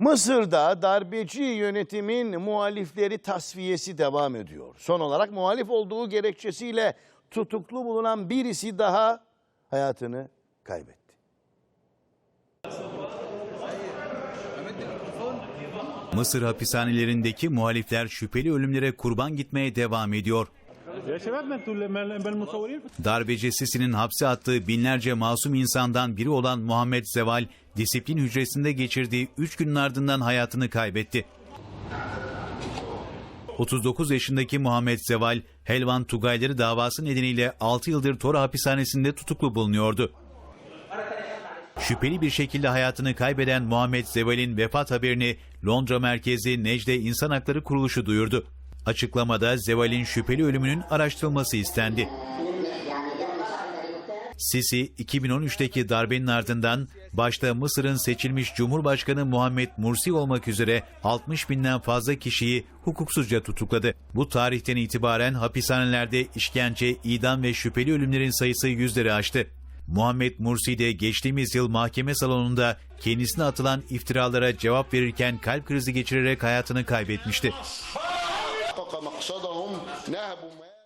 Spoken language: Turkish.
Mısır'da darbeci yönetimin muhalifleri tasfiyesi devam ediyor. Son olarak muhalif olduğu gerekçesiyle tutuklu bulunan birisi daha hayatını kaybetti. Mısır hapishanelerindeki muhalifler şüpheli ölümlere kurban gitmeye devam ediyor. Darbeci Sisi'nin hapse attığı binlerce masum insandan biri olan Muhammed Zeval, disiplin hücresinde geçirdiği 3 günün ardından hayatını kaybetti. 39 yaşındaki Muhammed Zeval, Helvan Tugayları davası nedeniyle 6 yıldır Tora hapishanesinde tutuklu bulunuyordu. Şüpheli bir şekilde hayatını kaybeden Muhammed Zeval'in vefat haberini Londra merkezi Necde İnsan Hakları Kuruluşu duyurdu. Açıklamada Zeval'in şüpheli ölümünün araştırılması istendi. Sisi 2013'teki darbenin ardından başta Mısır'ın seçilmiş Cumhurbaşkanı Muhammed Mursi olmak üzere 60 binden fazla kişiyi hukuksuzca tutukladı. Bu tarihten itibaren hapishanelerde işkence, idam ve şüpheli ölümlerin sayısı yüzleri aştı. Muhammed Mursi de geçtiğimiz yıl mahkeme salonunda kendisine atılan iftiralara cevap verirken kalp krizi geçirerek hayatını kaybetmişti. مقصدهم نهبوا ما